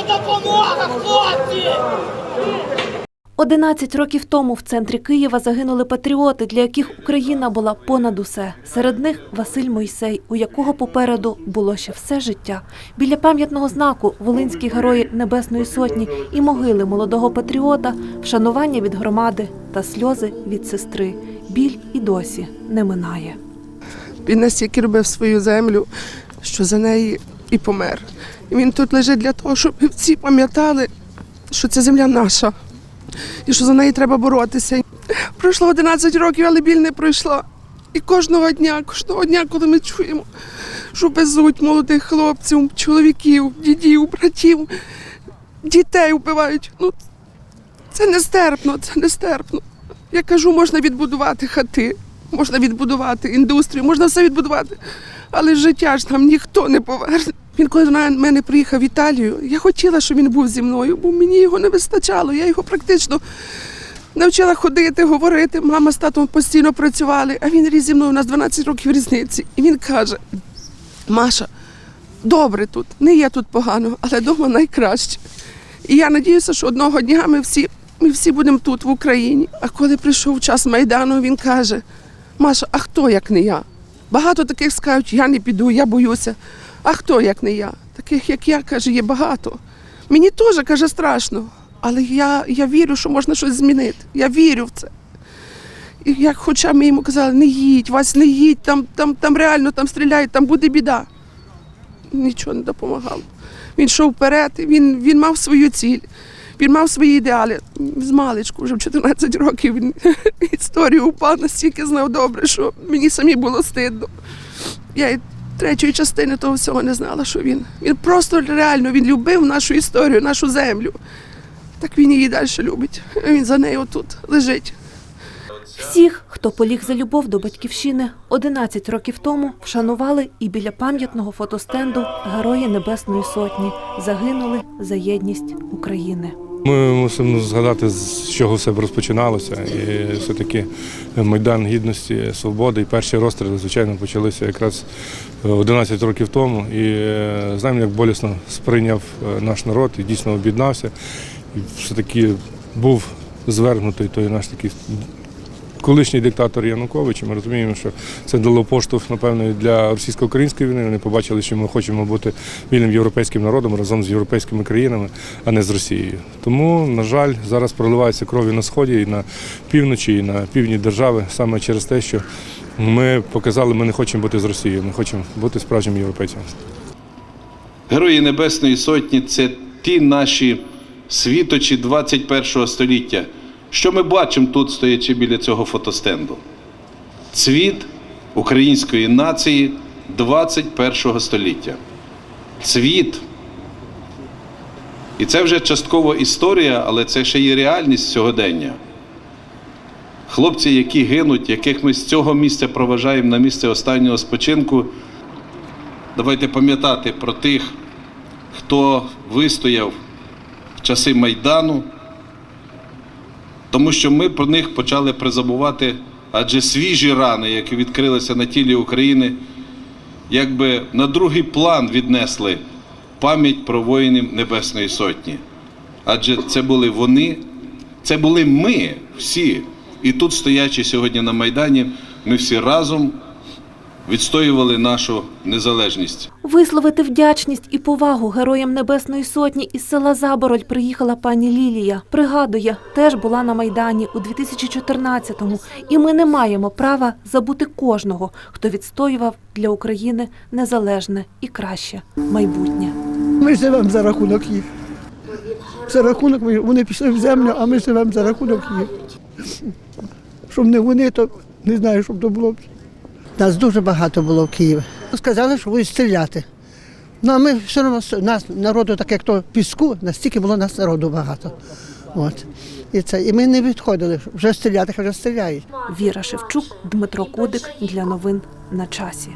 Наша допомога, хлопці! 11 років тому в центрі Києва загинули патріоти, для яких Україна була понад усе. Серед них Василь Мойсей, у якого попереду було ще все життя. Біля пам'ятного знаку Волинські герої Небесної Сотні і могили молодого патріота, вшанування від громади та сльози від сестри. Біль і досі не минає. Він настільки любив свою землю, що за неї і помер. І він тут лежить для того, щоб всі пам'ятали, що ця земля наша, і що за неї треба боротися. Пройшло 11 років, але біль не пройшла. І кожного дня, кожного дня, коли ми чуємо, що везуть молодих хлопців, чоловіків, дідів, братів, дітей вбивають. Ну, це нестерпно, це нестерпно. Я кажу, можна відбудувати хати, можна відбудувати індустрію, можна все відбудувати. Але життя ж нам ніхто не поверне. Він коли до мене приїхав в Італію, я хотіла, щоб він був зі мною, бо мені його не вистачало. Я його практично навчила ходити, говорити. Мама з татом постійно працювали, а він ріс зі мною, у нас 12 років різниці. І він каже: Маша, добре тут, не є тут погано, але вдома найкраще. І я надіюся, що одного дня ми всі, ми всі будемо тут, в Україні. А коли прийшов час Майдану, він каже: Маша, а хто як не я? Багато таких скажуть, я не піду, я боюся. А хто як не я? Таких, як я, каже, є багато. Мені теж каже страшно, але я, я вірю, що можна щось змінити. Я вірю в це. І як хоча ми йому казали, не їдь, Вась, не їдь, там, там, там реально там стріляють, там буде біда. Нічого не допомагало. Він йшов вперед, він, він мав свою ціль, він мав свої ідеали. З маличку, вже в 14 років він історію упав настільки знав добре, що мені самі було стидно. Я третьої частини того всього не знала, що він. Він просто реально він любив нашу історію, нашу землю. Так він її далі любить. Він за нею тут лежить. Всіх, хто поліг за любов до батьківщини, 11 років тому вшанували і біля пам'ятного фотостенду Герої Небесної Сотні загинули за єдність України. Ми мусимо згадати, з чого все розпочиналося. І все-таки Майдан Гідності, Свободи і перші розстріли, звичайно, почалися якраз 11 років тому. І е, знаємо, як болісно сприйняв е, наш народ і дійсно об'єднався. І все-таки був звергнутий той наш такий колишній диктатор Янукович. Ми розуміємо, що це дало поштовх, напевно, для російсько-української війни. Вони побачили, що ми хочемо бути вільним європейським народом разом з європейськими країнами, а не з Росією. Тому, на жаль, зараз проливається крові на сході і на півночі, і на півдні держави саме через те, що ми показали, ми не хочемо бути з Росією, ми хочемо бути справжніми європейцями. Герої Небесної Сотні це ті наші світочі 21 століття. Що ми бачимо тут, стоячи біля цього фотостенду? Цвіт української нації 21 століття. Цвіт. І це вже частково історія, але це ще є реальність сьогодення. Хлопці, які гинуть, яких ми з цього місця проважаємо на місце останнього спочинку. Давайте пам'ятати про тих, хто вистояв в часи Майдану, тому що ми про них почали призабувати, адже свіжі рани, які відкрилися на тілі України, якби на другий план віднесли пам'ять про воїнів Небесної Сотні. Адже це були вони, це були ми всі. І тут, стоячи сьогодні на Майдані, ми всі разом відстоювали нашу незалежність. Висловити вдячність і повагу героям Небесної Сотні із села Забороль приїхала пані Лілія. Пригадує, теж була на Майдані у 2014-му. І ми не маємо права забути кожного, хто відстоював для України незалежне і краще майбутнє. Ми живемо за рахунок їх. За рахунок вони пішли в землю, а ми живемо за рахунок їх. Щоб не вони, то не знаю, щоб то було. Нас дуже багато було в Києві. Сказали, що будуть стріляти. Ну а ми все одно нас народу, так як то піску, настільки було нас народу багато. От. І це. І ми не відходили. Вже стріляти, вже стріляють. Віра Шевчук, Дмитро Кудик для новин на часі.